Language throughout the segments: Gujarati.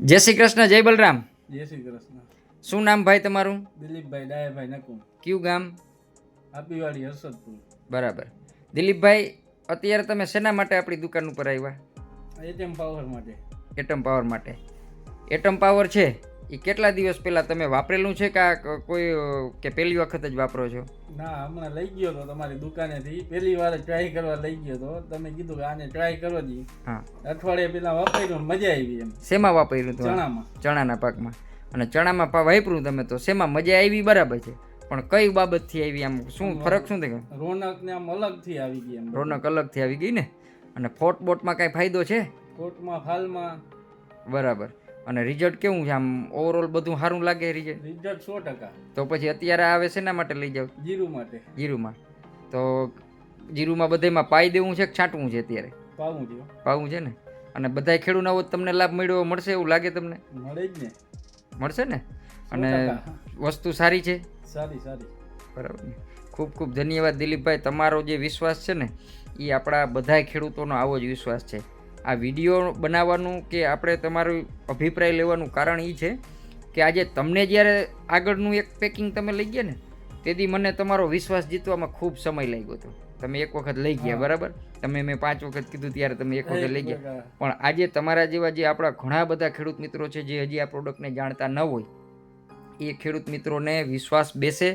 જય શ્રી કૃષ્ણ જય બલરામ. જય શ્રી કૃષ્ણ. શું નામ ભાઈ તમારું? દિલીપભાઈ ડાયાભાઈ નકુમ. કયું ગામ? આપીવાડી હર્ષદપુર. બરાબર. દિલીપભાઈ અત્યારે તમે શેના માટે આપણી દુકાન ઉપર આવ્યા? એટમ પાવર માટે. એટમ પાવર માટે. એટમ પાવર છે? એ કેટલા દિવસ પહેલાં તમે વાપરેલું છે કે કોઈ કે પહેલી વખત જ વાપરો છો? ના હમણાં લઈ ગયો તો તમારી દુકાનેથી. પહેલી વાર ટ્રાય કરવા લઈ ગયો તો. તમે કીધું કે આને ટ્રાય કરો જી હા. અઠવાડિયા પહેલાં વાપર્યું મજા આવી એમ. શેમાં વાપર્યું હતું ચણામાં. ચણાના પાકમાં. અને ચણામાં પા વાપર્યું તમે તો શેમાં? મજા આવી બરાબર છે. પણ કઈ બાબતથી આવી આમ? શું ફરક શું થઈ ગયો રોનક ને આમ અલગથી આવી ગઈ એમ. રોનક અલગથી આવી ગઈ ને? અને ફોટ બોટમાં કાંઈ ફાયદો છે? ફોટમાં ફાલમાં. બરાબર. અને રિઝલ્ટ કેવું છે? આમ ઓવરઓલ બધું સારું લાગે રિઝલ્ટ રિઝલ્ટ સો ટકા. તો પછી અત્યારે આવે શેના માટે લઈ જાવ જીરું માટે. જીરુમાં. તો જીરુમાં બધેમાં પાઈ દેવું છે કે છાંટવું છે અત્યારે? પાવું છે. પાવું છે ને? અને બધાય ખેડૂતના તમને લાભ મળ્યો મળશે એવું લાગે તમને? મળે જ ને. મળશે ને? અને વસ્તુ સારી છે? સારી સારી. બરાબર. ખૂબ ખૂબ ધન્યવાદ દિલીપભાઈ. તમારો જે વિશ્વાસ છે ને એ આપણા બધાય ખેડૂતોનો આવો જ વિશ્વાસ છે. આ વીડિયો બનાવવાનું કે આપણે તમારું અભિપ્રાય લેવાનું કારણ એ છે કે આજે તમને જ્યારે આગળનું એક પેકિંગ તમે લઈ ગયા ને તેથી મને તમારો વિશ્વાસ જીતવામાં ખૂબ સમય લાગ્યો હતો. તમે એક વખત લઈ ગયા બરાબર? તમે મેં પાંચ વખત કીધું ત્યારે તમે એક વખત લઈ ગયા. પણ આજે તમારા જેવા જે આપણા ઘણા બધા ખેડૂત મિત્રો છે જે હજી આ પ્રોડક્ટને જાણતા ન હોય એ ખેડૂત મિત્રોને વિશ્વાસ બેસે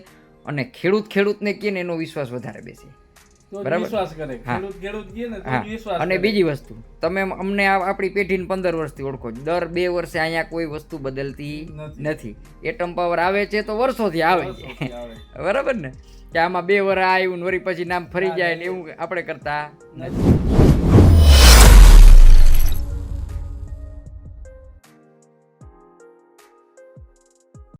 અને ખેડૂત ખેડૂતને કહે ને એનો વિશ્વાસ વધારે બેસે. બરાબર. અને બીજી વસ્તુ તમે અમને આપણી પેઢીને પંદર વર્ષથી ઓળખો દર બે વર્ષે અહીંયા કોઈ વસ્તુ બદલતી નથી. એટમ પાવર આવે છે તો વર્ષોથી આવે. છે બરાબર ને? કે આમાં બે વર્ષ આવ્યું વળી પછી નામ ફરી જાય ને એવું આપણે કરતા નથી.